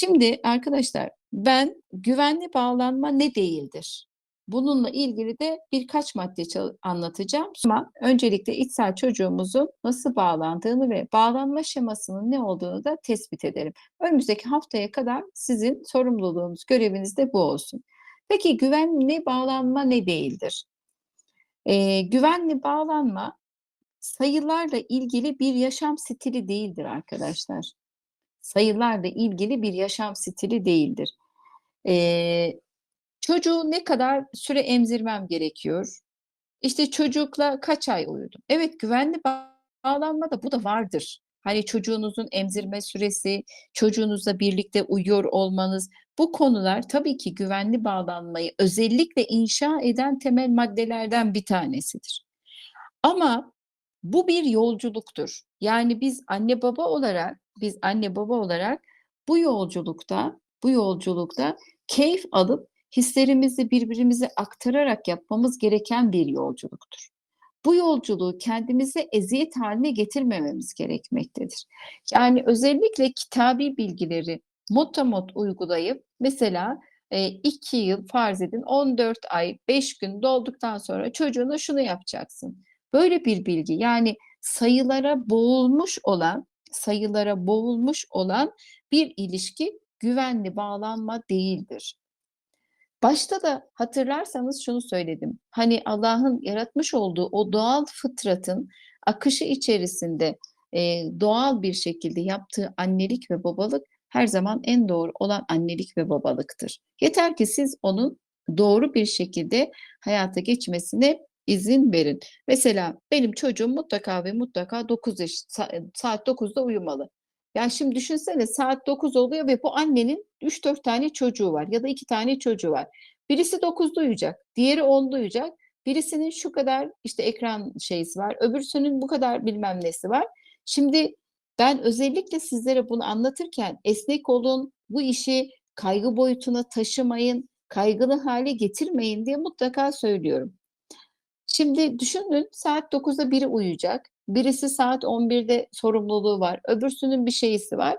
Şimdi arkadaşlar ben güvenli bağlanma ne değildir? Bununla ilgili de birkaç madde anlatacağım. Ama öncelikle içsel çocuğumuzun nasıl bağlandığını ve bağlanma şemasının ne olduğunu da tespit edelim. Önümüzdeki haftaya kadar sizin sorumluluğunuz, göreviniz de bu olsun. Peki güvenli bağlanma ne değildir? Ee, güvenli bağlanma sayılarla ilgili bir yaşam stili değildir arkadaşlar. Sayılarla ilgili bir yaşam stili değildir. Ee, çocuğu ne kadar süre emzirmem gerekiyor? İşte çocukla kaç ay uyudum? Evet güvenli ba- bağlanma da bu da vardır. Hani çocuğunuzun emzirme süresi, çocuğunuzla birlikte uyuyor olmanız, bu konular tabii ki güvenli bağlanmayı özellikle inşa eden temel maddelerden bir tanesidir. Ama bu bir yolculuktur. Yani biz anne baba olarak, biz anne baba olarak bu yolculukta, bu yolculukta keyif alıp hislerimizi birbirimize aktararak yapmamız gereken bir yolculuktur. Bu yolculuğu kendimize eziyet haline getirmememiz gerekmektedir. Yani özellikle kitabi bilgileri motamot uygulayıp mesela e, iki yıl farz edin 14 ay 5 gün dolduktan sonra çocuğuna şunu yapacaksın. Böyle bir bilgi yani sayılara boğulmuş olan sayılara boğulmuş olan bir ilişki güvenli bağlanma değildir. Başta da hatırlarsanız şunu söyledim. Hani Allah'ın yaratmış olduğu o doğal fıtratın akışı içerisinde e, doğal bir şekilde yaptığı annelik ve babalık her zaman en doğru olan annelik ve babalıktır. Yeter ki siz onun doğru bir şekilde hayata geçmesine izin verin. Mesela benim çocuğum mutlaka ve mutlaka 9 yaş, saat 9'da uyumalı. Ya şimdi düşünsene saat 9 oluyor ve bu annenin 3-4 tane çocuğu var ya da 2 tane çocuğu var. Birisi 9'da uyuyacak, diğeri 10'da uyuyacak. Birisinin şu kadar işte ekran şeysi var, öbürsünün bu kadar bilmem nesi var. Şimdi ben özellikle sizlere bunu anlatırken esnek olun, bu işi kaygı boyutuna taşımayın, kaygılı hale getirmeyin diye mutlaka söylüyorum. Şimdi düşünün saat 9'da biri uyuyacak. Birisi saat 11'de sorumluluğu var. Öbürsünün bir şeysi var.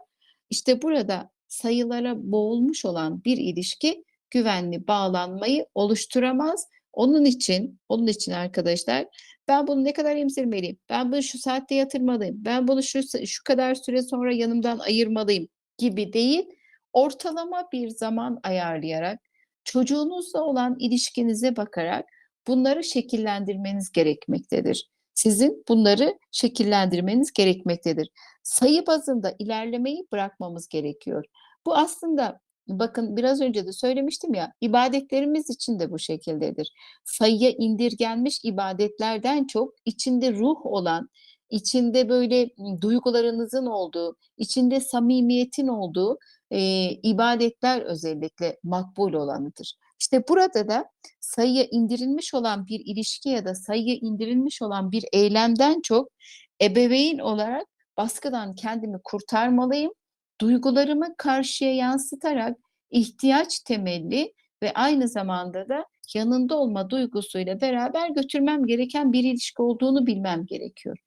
İşte burada sayılara boğulmuş olan bir ilişki güvenli bağlanmayı oluşturamaz. Onun için, onun için arkadaşlar ben bunu ne kadar emzirmeliyim? Ben bunu şu saatte yatırmalıyım. Ben bunu şu şu kadar süre sonra yanımdan ayırmalıyım gibi değil. Ortalama bir zaman ayarlayarak çocuğunuzla olan ilişkinize bakarak bunları şekillendirmeniz gerekmektedir. Sizin bunları şekillendirmeniz gerekmektedir. Sayı bazında ilerlemeyi bırakmamız gerekiyor. Bu aslında bakın biraz önce de söylemiştim ya ibadetlerimiz için de bu şekildedir. Sayıya indirgenmiş ibadetlerden çok içinde ruh olan, içinde böyle duygularınızın olduğu, içinde samimiyetin olduğu e, ibadetler özellikle makbul olanıdır. İşte burada da sayıya indirilmiş olan bir ilişki ya da sayıya indirilmiş olan bir eylemden çok ebeveyn olarak baskıdan kendimi kurtarmalıyım. Duygularımı karşıya yansıtarak ihtiyaç temelli ve aynı zamanda da yanında olma duygusuyla beraber götürmem gereken bir ilişki olduğunu bilmem gerekiyor.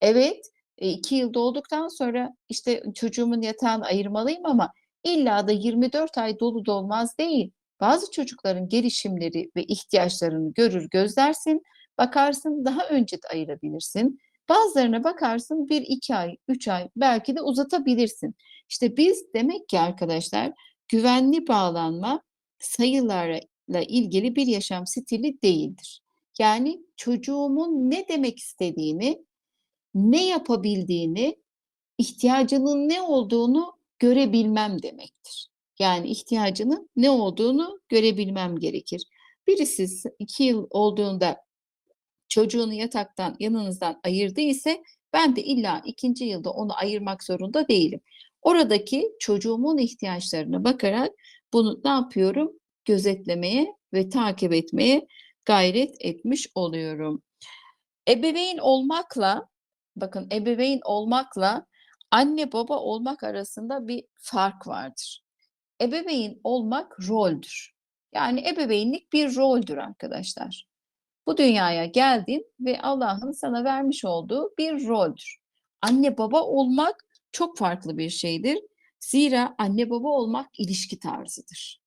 Evet, e, iki yıl dolduktan sonra işte çocuğumun yatağını ayırmalıyım ama illa da 24 ay dolu dolmaz değil. Bazı çocukların gelişimleri ve ihtiyaçlarını görür gözlersin, bakarsın daha önce de ayırabilirsin. Bazılarına bakarsın bir iki ay, üç ay belki de uzatabilirsin. İşte biz demek ki arkadaşlar güvenli bağlanma sayılarla ilgili bir yaşam stili değildir. Yani çocuğumun ne demek istediğini, ne yapabildiğini, ihtiyacının ne olduğunu görebilmem demektir. Yani ihtiyacının ne olduğunu görebilmem gerekir. Birisi iki yıl olduğunda çocuğunu yataktan yanınızdan ayırdı ise ben de illa ikinci yılda onu ayırmak zorunda değilim. Oradaki çocuğumun ihtiyaçlarına bakarak bunu ne yapıyorum? Gözetlemeye ve takip etmeye gayret etmiş oluyorum. Ebeveyn olmakla bakın ebeveyn olmakla anne baba olmak arasında bir fark vardır. Ebeveyn olmak roldür. Yani ebeveynlik bir roldür arkadaşlar. Bu dünyaya geldin ve Allah'ın sana vermiş olduğu bir roldür. Anne baba olmak çok farklı bir şeydir. Zira anne baba olmak ilişki tarzıdır.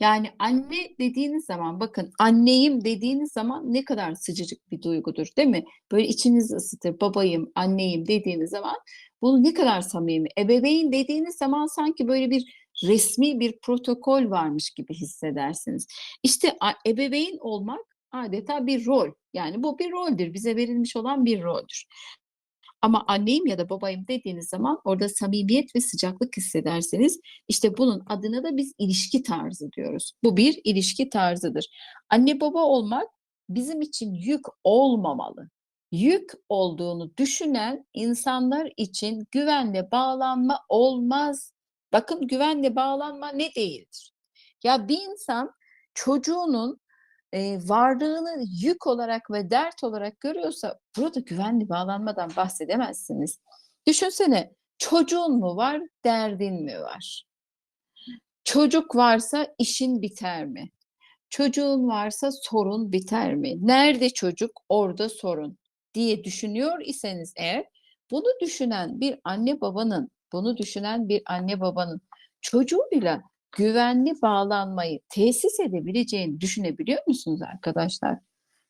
Yani anne dediğiniz zaman bakın anneyim dediğiniz zaman ne kadar sıcacık bir duygudur değil mi? Böyle içiniz ısıtır babayım, anneyim dediğiniz zaman bunu ne kadar samimi. Ebeveyn dediğiniz zaman sanki böyle bir resmi bir protokol varmış gibi hissedersiniz. İşte ebeveyn olmak adeta bir rol. Yani bu bir roldür. Bize verilmiş olan bir roldür. Ama anneyim ya da babayım dediğiniz zaman orada samimiyet ve sıcaklık hissederseniz işte bunun adına da biz ilişki tarzı diyoruz. Bu bir ilişki tarzıdır. Anne baba olmak bizim için yük olmamalı. Yük olduğunu düşünen insanlar için güvenle bağlanma olmaz. Bakın güvenle bağlanma ne değildir? Ya bir insan çocuğunun e, varlığını yük olarak ve dert olarak görüyorsa burada güvenli bağlanmadan bahsedemezsiniz. Düşünsene çocuğun mu var, derdin mi var? Çocuk varsa işin biter mi? Çocuğun varsa sorun biter mi? Nerede çocuk, orada sorun diye düşünüyor iseniz eğer bunu düşünen bir anne babanın, bunu düşünen bir anne babanın çocuğuyla güvenli bağlanmayı tesis edebileceğini düşünebiliyor musunuz arkadaşlar?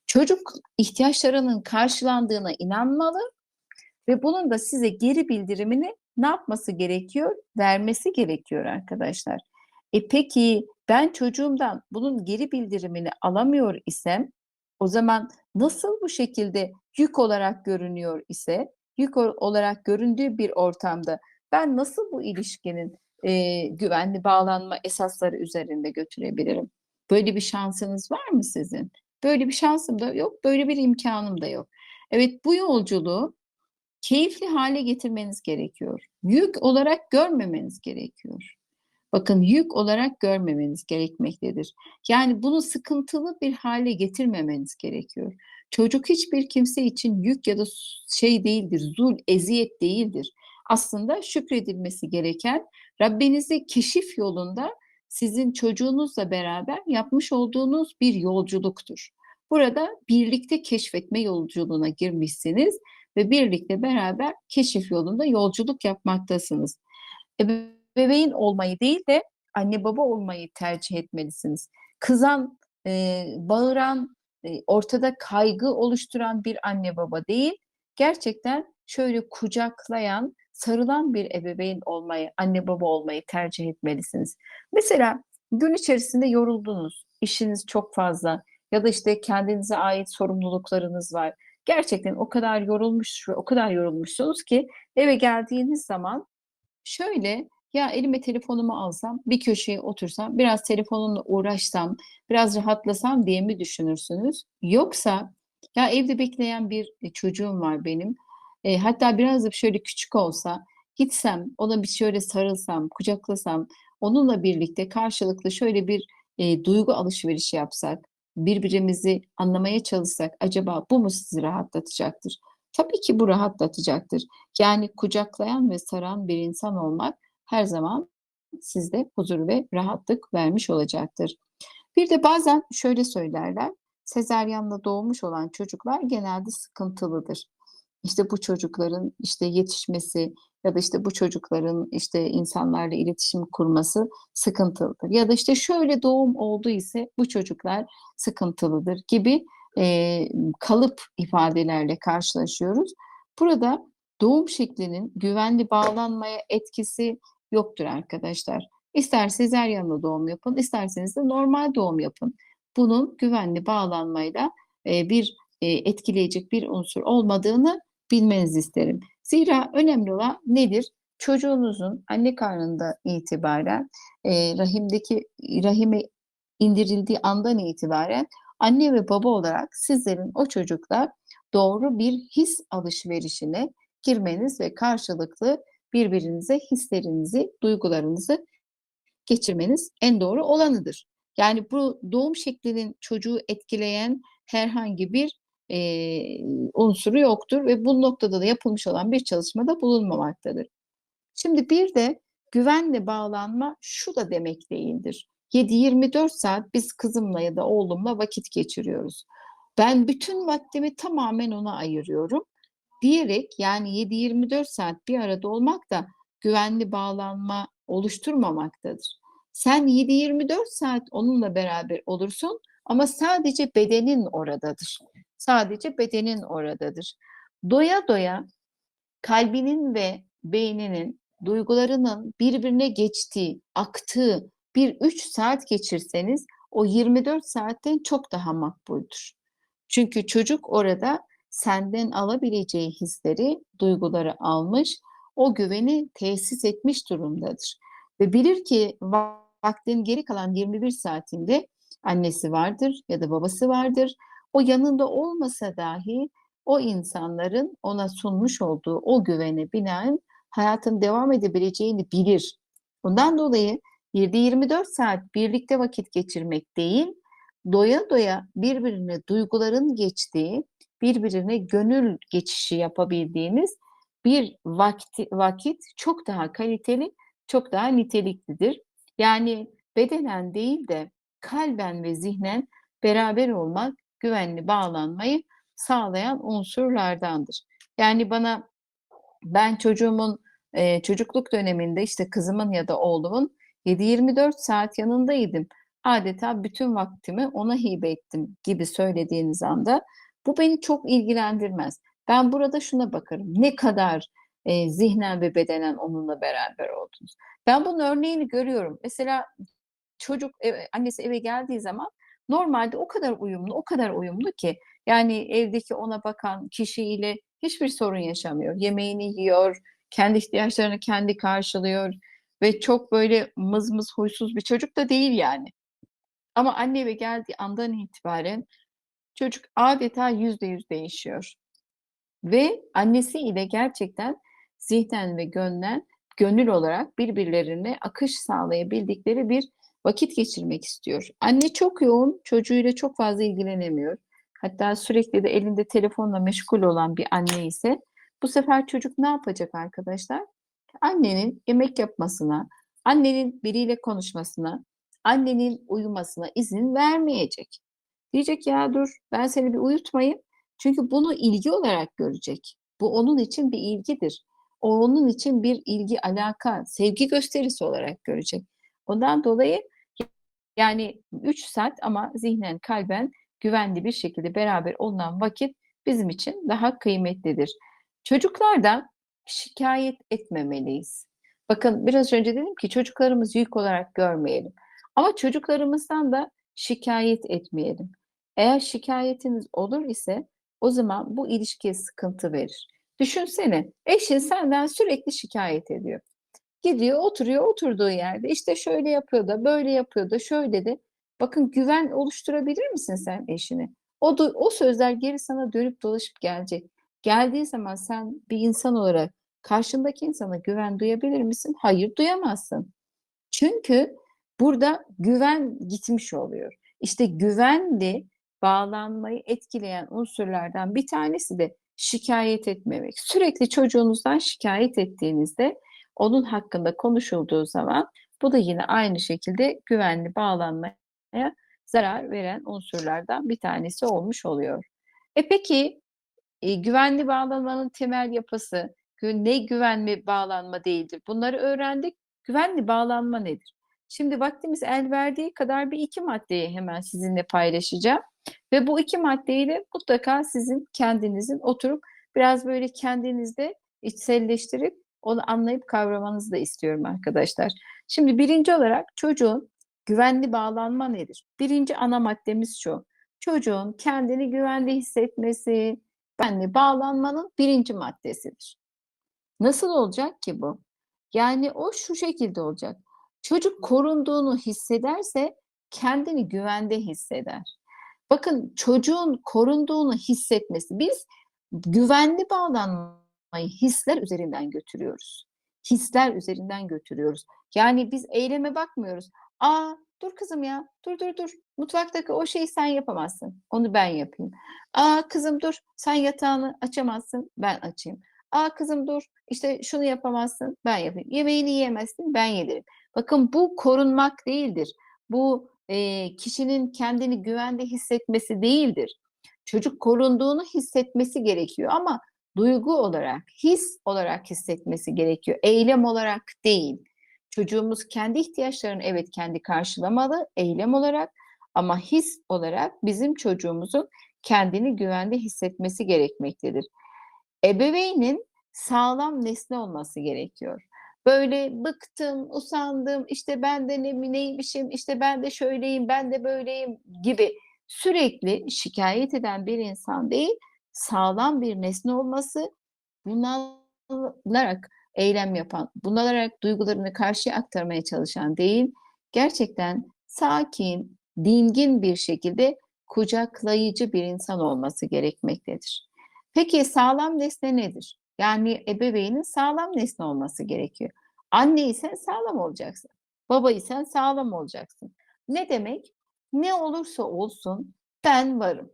Çocuk ihtiyaçlarının karşılandığına inanmalı ve bunun da size geri bildirimini ne yapması gerekiyor? Vermesi gerekiyor arkadaşlar. E peki ben çocuğumdan bunun geri bildirimini alamıyor isem o zaman nasıl bu şekilde yük olarak görünüyor ise yük olarak göründüğü bir ortamda ben nasıl bu ilişkinin e, güvenli bağlanma esasları üzerinde götürebilirim? Böyle bir şansınız var mı sizin? Böyle bir şansım da yok, böyle bir imkanım da yok. Evet bu yolculuğu keyifli hale getirmeniz gerekiyor. Yük olarak görmemeniz gerekiyor. Bakın yük olarak görmemeniz gerekmektedir. Yani bunu sıkıntılı bir hale getirmemeniz gerekiyor. Çocuk hiçbir kimse için yük ya da şey değildir, zul, eziyet değildir. Aslında şükredilmesi gereken Rabbinizi keşif yolunda sizin çocuğunuzla beraber yapmış olduğunuz bir yolculuktur. Burada birlikte keşfetme yolculuğuna girmişsiniz ve birlikte beraber keşif yolunda yolculuk yapmaktasınız. Ebeveyn olmayı değil de anne baba olmayı tercih etmelisiniz. Kızan, e, bağıran, e, ortada kaygı oluşturan bir anne baba değil, gerçekten şöyle kucaklayan, sarılan bir ebeveyn olmayı, anne baba olmayı tercih etmelisiniz. Mesela gün içerisinde yoruldunuz, işiniz çok fazla ya da işte kendinize ait sorumluluklarınız var. Gerçekten o kadar yorulmuş ve o kadar yorulmuşsunuz ki eve geldiğiniz zaman şöyle ya elime telefonumu alsam, bir köşeye otursam, biraz telefonumla uğraşsam, biraz rahatlasam diye mi düşünürsünüz? Yoksa ya evde bekleyen bir e, çocuğum var benim. E, hatta biraz da şöyle küçük olsa gitsem, ona bir şöyle sarılsam, kucaklasam, onunla birlikte karşılıklı şöyle bir e, duygu alışverişi yapsak, birbirimizi anlamaya çalışsak acaba bu mu sizi rahatlatacaktır? Tabii ki bu rahatlatacaktır. Yani kucaklayan ve saran bir insan olmak her zaman sizde huzur ve rahatlık vermiş olacaktır. Bir de bazen şöyle söylerler, sezeryanla doğmuş olan çocuklar genelde sıkıntılıdır. İşte bu çocukların işte yetişmesi ya da işte bu çocukların işte insanlarla iletişim kurması sıkıntılıdır. Ya da işte şöyle doğum oldu ise bu çocuklar sıkıntılıdır gibi e, kalıp ifadelerle karşılaşıyoruz. Burada doğum şeklinin güvenli bağlanmaya etkisi yoktur arkadaşlar. İster sezeryanla doğum yapın, isterseniz de normal doğum yapın. Bunun güvenli bağlanmayla e, bir e, etkileyecek bir unsur olmadığını bilmenizi isterim. Zira önemli olan nedir? Çocuğunuzun anne karnında itibaren e, rahimdeki rahime indirildiği andan itibaren anne ve baba olarak sizlerin o çocukla doğru bir his alışverişine girmeniz ve karşılıklı birbirinize hislerinizi, duygularınızı geçirmeniz en doğru olanıdır. Yani bu doğum şeklinin çocuğu etkileyen herhangi bir e, unsuru yoktur ve bu noktada da yapılmış olan bir çalışmada bulunmamaktadır. Şimdi bir de güvenle bağlanma şu da demek değildir. 7-24 saat biz kızımla ya da oğlumla vakit geçiriyoruz. Ben bütün vaktimi tamamen ona ayırıyorum diyerek yani 7-24 saat bir arada olmak da güvenli bağlanma oluşturmamaktadır. Sen 7-24 saat onunla beraber olursun ama sadece bedenin oradadır. Sadece bedenin oradadır. Doya doya kalbinin ve beyninin duygularının birbirine geçtiği, aktığı bir 3 saat geçirseniz o 24 saatten çok daha makbuldür. Çünkü çocuk orada senden alabileceği hisleri, duyguları almış, o güveni tesis etmiş durumdadır. Ve bilir ki vaktin geri kalan 21 saatinde annesi vardır ya da babası vardır. O yanında olmasa dahi o insanların ona sunmuş olduğu o güvene binaen hayatın devam edebileceğini bilir. Bundan dolayı 7-24 saat birlikte vakit geçirmek değil, doya doya birbirine duyguların geçtiği, birbirine gönül geçişi yapabildiğiniz bir vakti, vakit çok daha kaliteli, çok daha niteliklidir. Yani bedenen değil de kalben ve zihnen beraber olmak güvenli bağlanmayı sağlayan unsurlardandır. Yani bana ben çocuğumun e, çocukluk döneminde işte kızımın ya da oğlumun 7-24 saat yanındaydım. Adeta bütün vaktimi ona hibe ettim gibi söylediğiniz anda bu beni çok ilgilendirmez. Ben burada şuna bakarım. Ne kadar e, zihnen ve bedenen onunla beraber oldunuz. Ben bunun örneğini görüyorum. Mesela çocuk eve, annesi eve geldiği zaman normalde o kadar uyumlu, o kadar uyumlu ki yani evdeki ona bakan kişiyle hiçbir sorun yaşamıyor. Yemeğini yiyor, kendi ihtiyaçlarını kendi karşılıyor ve çok böyle mız mız huysuz bir çocuk da değil yani. Ama anne eve geldiği andan itibaren çocuk adeta yüzde yüz değişiyor. Ve annesi ile gerçekten zihnen ve gönlen, gönül olarak birbirlerine akış sağlayabildikleri bir vakit geçirmek istiyor. Anne çok yoğun, çocuğuyla çok fazla ilgilenemiyor. Hatta sürekli de elinde telefonla meşgul olan bir anne ise bu sefer çocuk ne yapacak arkadaşlar? Annenin yemek yapmasına, annenin biriyle konuşmasına, annenin uyumasına izin vermeyecek. Diyecek ya dur ben seni bir uyutmayayım. Çünkü bunu ilgi olarak görecek. Bu onun için bir ilgidir. O onun için bir ilgi, alaka, sevgi gösterisi olarak görecek. Ondan dolayı yani 3 saat ama zihnen, kalben güvenli bir şekilde beraber olunan vakit bizim için daha kıymetlidir. Çocuklardan şikayet etmemeliyiz. Bakın biraz önce dedim ki çocuklarımız yük olarak görmeyelim. Ama çocuklarımızdan da şikayet etmeyelim. Eğer şikayetiniz olur ise o zaman bu ilişkiye sıkıntı verir. Düşünsene eşin senden sürekli şikayet ediyor. Gidiyor oturuyor oturduğu yerde işte şöyle yapıyor da böyle yapıyor da şöyle de. Bakın güven oluşturabilir misin sen eşine? O, da, o sözler geri sana dönüp dolaşıp gelecek. Geldiği zaman sen bir insan olarak karşındaki insana güven duyabilir misin? Hayır duyamazsın. Çünkü burada güven gitmiş oluyor. İşte güvenli bağlanmayı etkileyen unsurlardan bir tanesi de şikayet etmemek. Sürekli çocuğunuzdan şikayet ettiğinizde onun hakkında konuşulduğu zaman bu da yine aynı şekilde güvenli bağlanmaya zarar veren unsurlardan bir tanesi olmuş oluyor. E peki e, güvenli bağlanmanın temel yapısı ne güvenli bağlanma değildir? Bunları öğrendik. Güvenli bağlanma nedir? Şimdi vaktimiz el verdiği kadar bir iki maddeyi hemen sizinle paylaşacağım. Ve bu iki maddeyi de mutlaka sizin kendinizin oturup biraz böyle kendinizde içselleştirip onu anlayıp kavramanızı da istiyorum arkadaşlar. Şimdi birinci olarak çocuğun güvenli bağlanma nedir? Birinci ana maddemiz şu. Çocuğun kendini güvende hissetmesi, güvenli bağlanmanın birinci maddesidir. Nasıl olacak ki bu? Yani o şu şekilde olacak. Çocuk korunduğunu hissederse kendini güvende hisseder. Bakın çocuğun korunduğunu hissetmesi biz güvenli bağlanmayı hisler üzerinden götürüyoruz. Hisler üzerinden götürüyoruz. Yani biz eyleme bakmıyoruz. Aa dur kızım ya dur dur dur mutfaktaki o şeyi sen yapamazsın onu ben yapayım. Aa kızım dur sen yatağını açamazsın ben açayım. Aa kızım dur işte şunu yapamazsın ben yapayım. Yemeğini yiyemezsin ben yedirim. Bakın bu korunmak değildir. Bu e, kişinin kendini güvende hissetmesi değildir. Çocuk korunduğunu hissetmesi gerekiyor ama duygu olarak, his olarak hissetmesi gerekiyor. Eylem olarak değil. Çocuğumuz kendi ihtiyaçlarını evet kendi karşılamalı eylem olarak ama his olarak bizim çocuğumuzun kendini güvende hissetmesi gerekmektedir. Ebeveynin sağlam nesne olması gerekiyor. Böyle bıktım, usandım, işte ben de ne, neymişim, işte ben de şöyleyim, ben de böyleyim gibi sürekli şikayet eden bir insan değil, sağlam bir nesne olması, bunalarak eylem yapan, bunalarak duygularını karşıya aktarmaya çalışan değil, gerçekten sakin, dingin bir şekilde kucaklayıcı bir insan olması gerekmektedir. Peki sağlam nesne nedir? Yani ebeveynin sağlam nesne olması gerekiyor. Anneysen sağlam olacaksın. Babaysan sağlam olacaksın. Ne demek? Ne olursa olsun ben varım.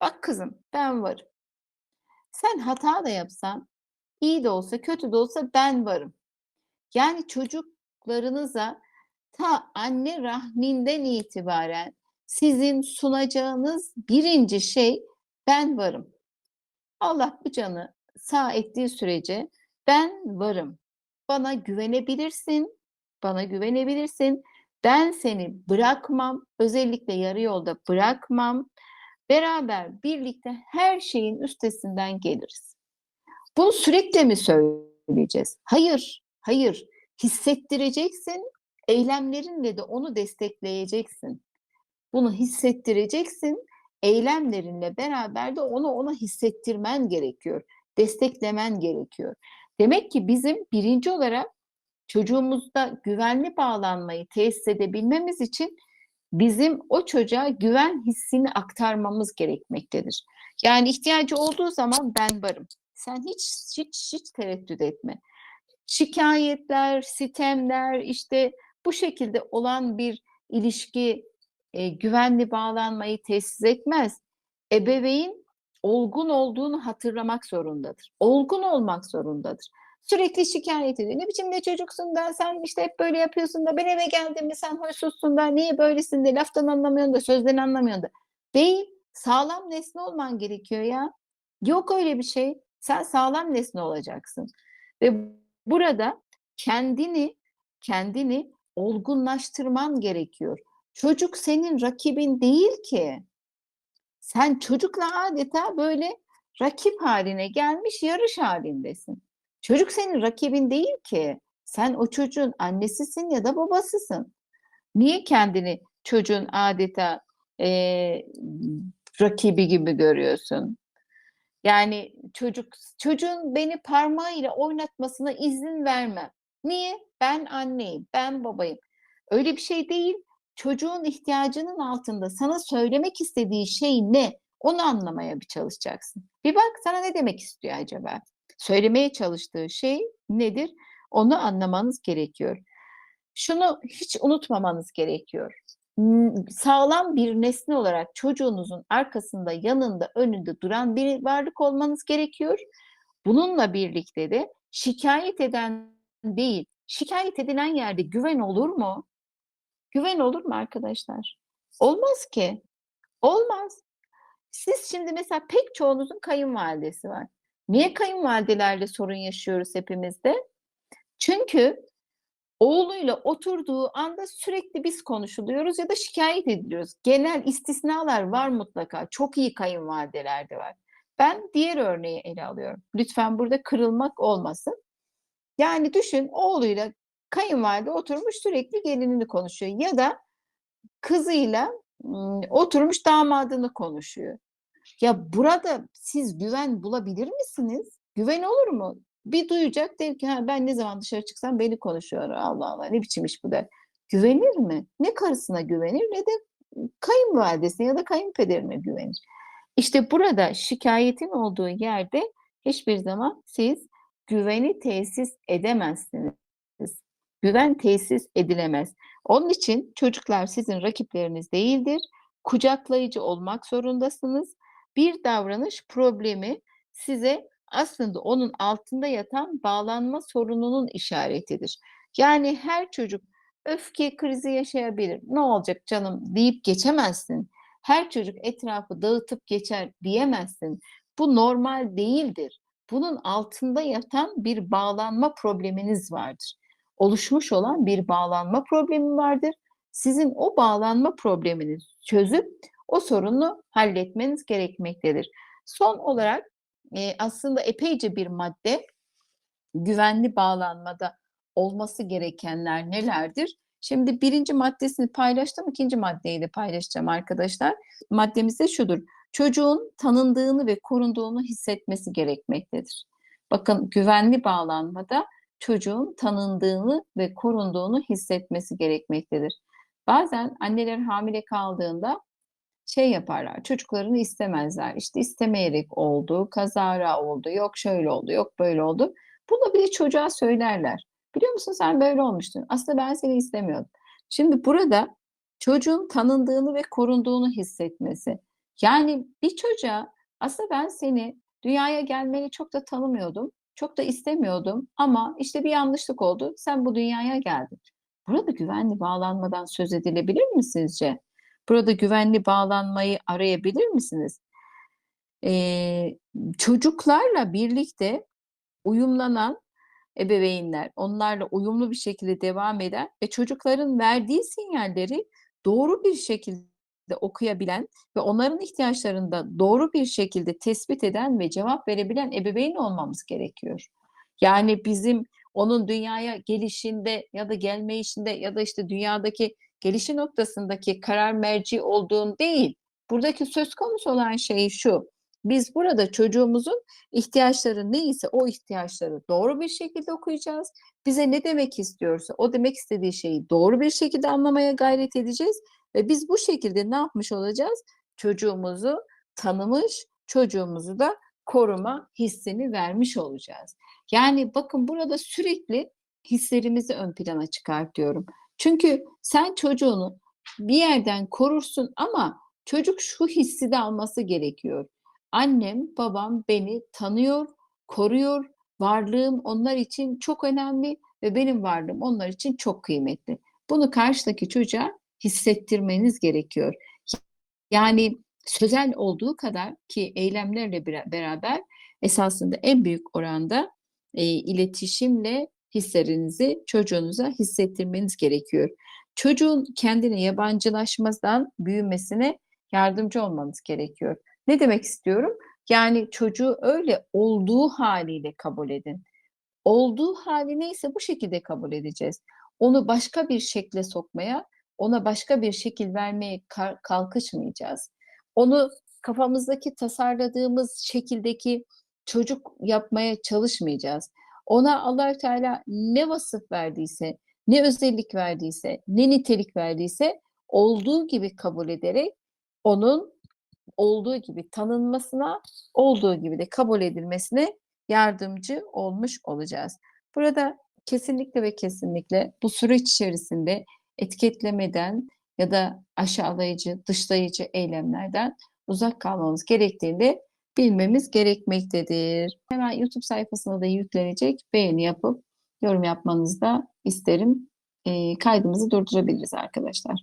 Bak kızım ben varım. Sen hata da yapsan, iyi de olsa kötü de olsa ben varım. Yani çocuklarınıza ta anne rahminden itibaren sizin sunacağınız birinci şey ben varım. Allah bu canı sağ ettiği sürece ben varım. Bana güvenebilirsin, bana güvenebilirsin. Ben seni bırakmam, özellikle yarı yolda bırakmam. Beraber birlikte her şeyin üstesinden geliriz. Bunu sürekli mi söyleyeceğiz? Hayır, hayır. Hissettireceksin, eylemlerinle de onu destekleyeceksin. Bunu hissettireceksin, eylemlerinle beraber de onu ona hissettirmen gerekiyor, desteklemen gerekiyor. Demek ki bizim birinci olarak çocuğumuzda güvenli bağlanmayı tesis edebilmemiz için bizim o çocuğa güven hissini aktarmamız gerekmektedir. Yani ihtiyacı olduğu zaman ben varım. Sen hiç hiç hiç tereddüt etme. Şikayetler, sitemler, işte bu şekilde olan bir ilişki e, güvenli bağlanmayı tesis etmez. Ebeveyn olgun olduğunu hatırlamak zorundadır. Olgun olmak zorundadır. Sürekli şikayet ediyor. Ne biçim de çocuksun da sen işte hep böyle yapıyorsun da ben eve geldim mi sen huysuzsun da niye böylesin de laftan anlamıyorsun da sözden anlamıyorsun da. Değil. Sağlam nesne olman gerekiyor ya. Yok öyle bir şey. Sen sağlam nesne olacaksın. Ve burada kendini kendini olgunlaştırman gerekiyor. Çocuk senin rakibin değil ki. Sen çocukla adeta böyle rakip haline gelmiş yarış halindesin. Çocuk senin rakibin değil ki. Sen o çocuğun annesisin ya da babasısın. Niye kendini çocuğun adeta e, rakibi gibi görüyorsun? Yani çocuk çocuğun beni parmağıyla oynatmasına izin vermem. Niye? Ben anneyim, ben babayım. Öyle bir şey değil. Çocuğun ihtiyacının altında sana söylemek istediği şey ne? Onu anlamaya bir çalışacaksın. Bir bak sana ne demek istiyor acaba? Söylemeye çalıştığı şey nedir? Onu anlamanız gerekiyor. Şunu hiç unutmamanız gerekiyor. Sağlam bir nesne olarak çocuğunuzun arkasında, yanında, önünde duran bir varlık olmanız gerekiyor. Bununla birlikte de şikayet eden değil, şikayet edilen yerde güven olur mu? Güven olur mu arkadaşlar? Olmaz ki. Olmaz. Siz şimdi mesela pek çoğunuzun kayınvalidesi var. Niye kayınvalidelerle sorun yaşıyoruz hepimizde? Çünkü oğluyla oturduğu anda sürekli biz konuşuluyoruz ya da şikayet ediliyoruz. Genel istisnalar var mutlaka. Çok iyi kayınvalideler de var. Ben diğer örneği ele alıyorum. Lütfen burada kırılmak olmasın. Yani düşün oğluyla kayınvalide oturmuş sürekli gelinini konuşuyor ya da kızıyla oturmuş damadını konuşuyor. Ya burada siz güven bulabilir misiniz? Güven olur mu? Bir duyacak der ki ha, ben ne zaman dışarı çıksam beni konuşuyor. Allah Allah ne biçim iş bu der. Güvenir mi? Ne karısına güvenir ne de kayınvalidesine ya da kayınpederine güvenir. İşte burada şikayetin olduğu yerde hiçbir zaman siz güveni tesis edemezsiniz. Güven tesis edilemez. Onun için çocuklar sizin rakipleriniz değildir. Kucaklayıcı olmak zorundasınız bir davranış problemi size aslında onun altında yatan bağlanma sorununun işaretidir. Yani her çocuk öfke krizi yaşayabilir. Ne olacak canım deyip geçemezsin. Her çocuk etrafı dağıtıp geçer diyemezsin. Bu normal değildir. Bunun altında yatan bir bağlanma probleminiz vardır. oluşmuş olan bir bağlanma problemi vardır. Sizin o bağlanma problemini çözüp o sorunu halletmeniz gerekmektedir. Son olarak e, aslında epeyce bir madde güvenli bağlanmada olması gerekenler nelerdir? Şimdi birinci maddesini paylaştım, ikinci maddeyi de paylaşacağım arkadaşlar. Maddemiz de şudur. Çocuğun tanındığını ve korunduğunu hissetmesi gerekmektedir. Bakın güvenli bağlanmada çocuğun tanındığını ve korunduğunu hissetmesi gerekmektedir. Bazen anneler hamile kaldığında şey yaparlar, çocuklarını istemezler. İşte istemeyerek oldu, kazara oldu, yok şöyle oldu, yok böyle oldu. Bunu bile çocuğa söylerler. Biliyor musun sen böyle olmuştun. Aslında ben seni istemiyordum. Şimdi burada çocuğun tanındığını ve korunduğunu hissetmesi. Yani bir çocuğa aslında ben seni dünyaya gelmeni çok da tanımıyordum. Çok da istemiyordum ama işte bir yanlışlık oldu. Sen bu dünyaya geldin. Burada güvenli bağlanmadan söz edilebilir mi sizce? Burada güvenli bağlanmayı arayabilir misiniz? Ee, çocuklarla birlikte uyumlanan ebeveynler, onlarla uyumlu bir şekilde devam eden ve çocukların verdiği sinyalleri doğru bir şekilde okuyabilen ve onların ihtiyaçlarını da doğru bir şekilde tespit eden ve cevap verebilen ebeveyn olmamız gerekiyor. Yani bizim onun dünyaya gelişinde ya da gelme işinde ya da işte dünyadaki gelişi noktasındaki karar merci olduğun değil. Buradaki söz konusu olan şey şu. Biz burada çocuğumuzun ihtiyaçları neyse o ihtiyaçları doğru bir şekilde okuyacağız. Bize ne demek istiyorsa o demek istediği şeyi doğru bir şekilde anlamaya gayret edeceğiz ve biz bu şekilde ne yapmış olacağız? Çocuğumuzu tanımış, çocuğumuzu da koruma hissini vermiş olacağız. Yani bakın burada sürekli hislerimizi ön plana çıkartıyorum. Çünkü sen çocuğunu bir yerden korursun ama çocuk şu hissi de alması gerekiyor. Annem, babam beni tanıyor, koruyor. Varlığım onlar için çok önemli ve benim varlığım onlar için çok kıymetli. Bunu karşıdaki çocuğa hissettirmeniz gerekiyor. Yani sözel olduğu kadar ki eylemlerle beraber esasında en büyük oranda e, iletişimle hislerinizi çocuğunuza hissettirmeniz gerekiyor. Çocuğun kendine yabancılaşmadan büyümesine yardımcı olmanız gerekiyor. Ne demek istiyorum? Yani çocuğu öyle olduğu haliyle kabul edin. Olduğu hali neyse bu şekilde kabul edeceğiz. Onu başka bir şekle sokmaya, ona başka bir şekil vermeye kalkışmayacağız. Onu kafamızdaki tasarladığımız şekildeki çocuk yapmaya çalışmayacağız. Ona allah Teala ne vasıf verdiyse, ne özellik verdiyse, ne nitelik verdiyse olduğu gibi kabul ederek onun olduğu gibi tanınmasına, olduğu gibi de kabul edilmesine yardımcı olmuş olacağız. Burada kesinlikle ve kesinlikle bu süreç içerisinde etiketlemeden ya da aşağılayıcı, dışlayıcı eylemlerden uzak kalmamız gerektiğini bilmemiz gerekmektedir. Hemen YouTube sayfasına da yüklenecek beğeni yapıp yorum yapmanızı da isterim. E, kaydımızı durdurabiliriz arkadaşlar.